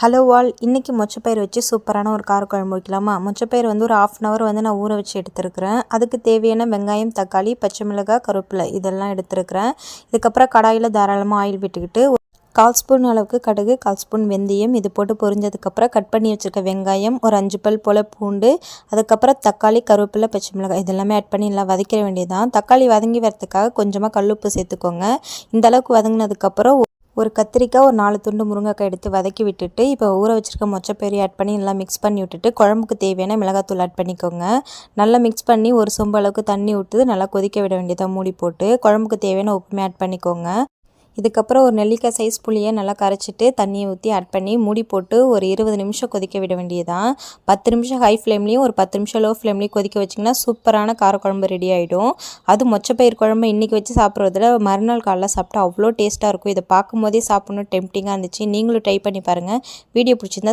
Hello வால் இன்றைக்கி மொச்சப்பயிர் வச்சு சூப்பரான ஒரு காரக்குழம்பு வைக்கலாமா? மொச்சப்பயிர் வந்து ஒரு ஆஃப் அன் ஹவர் வந்து நான் ஊற வச்சு எடுத்துருக்கிறேன். அதுக்கு தேவையான வெங்காயம் தக்காளி பச்சை மிளகாய் கருவேப்பிலை இதெல்லாம் எடுத்துருக்கிறேன். இதுக்கப்புறம் கடாயில் தாராளமாக ஆயில் விட்டுக்கிட்டு கால் ஸ்பூன் அளவுக்கு கடுகு கால் ஸ்பூன் வெந்தயம் இது போட்டு பொரிஞ்சதுக்கப்புறம் கட் பண்ணி வச்சுருக்க வெங்காயம் ஒரு அஞ்சு பல் போல் பூண்டு அதுக்கப்புறம் தக்காளி கருவேப்பிலை பச்சை மிளகாய் இதெல்லாமே ஆட் பண்ணி எல்லாம் வதக்கிற வேண்டியதுதான். தக்காளி வதங்கி வரதுக்காக கொஞ்சமாக கல்லுப்பு சேர்த்துக்கோங்க. இந்த அளவுக்கு வதங்கினதுக்கப்புறம் ஒரு கத்திரிக்காய் ஒரு நாலு துண்டு முருங்கைக்காய் எடுத்து வதக்கி விட்டுட்டு இப்போ ஊற வச்சுருக்க மொச்சப்பேரி ஆட் பண்ணி நல்லா மிக்ஸ் பண்ணி விட்டுட்டு குழம்புக்கு தேவையான மிளகாத்தூள் ஆட் பண்ணிக்கோங்க. நல்லா மிக்ஸ் பண்ணி ஒரு சொம்பு அளவுக்கு தண்ணி விட்டு நல்லா கொதிக்க விட வேண்டியதாக மூடி போட்டு குழம்புக்கு தேவையான உப்புமே ஆட் பண்ணிக்கோங்க. இதுக்கப்புறம் ஒரு நெல்லிக்காய் சைஸ் புளியை நல்லா கரைச்சிட்டு தண்ணியை ஊற்றி ஆட் பண்ணி மூடி போட்டு ஒரு இருபது நிமிஷம் கொதிக்க விட வேண்டியதான் பத்து நிமிஷம் ஹை ஃப்ளேம்லேயும் ஒரு பத்து நிமிஷம் லோ ஃப்ளேம்லேயும் கொதிக்க வச்சிங்கன்னா சூப்பரான காரக்குழம்பு ரெடி ஆகிடும் அது மொச்சப்பயிர் குழம்பு இன்றைக்கி வச்சு சாப்பிட்றதுல மறுநாள் காலைல சாப்பிட்டா அவ்வளோ டேஸ்ட்டாக இருக்கும். இதை பார்க்கும்போதே சாப்பிட்ணும் டெம்டிங்காக இருந்துச்சு. நீங்களும் ட்ரை பண்ணி பாருங்கள் வீடியோ பிடிச்சிருந்தா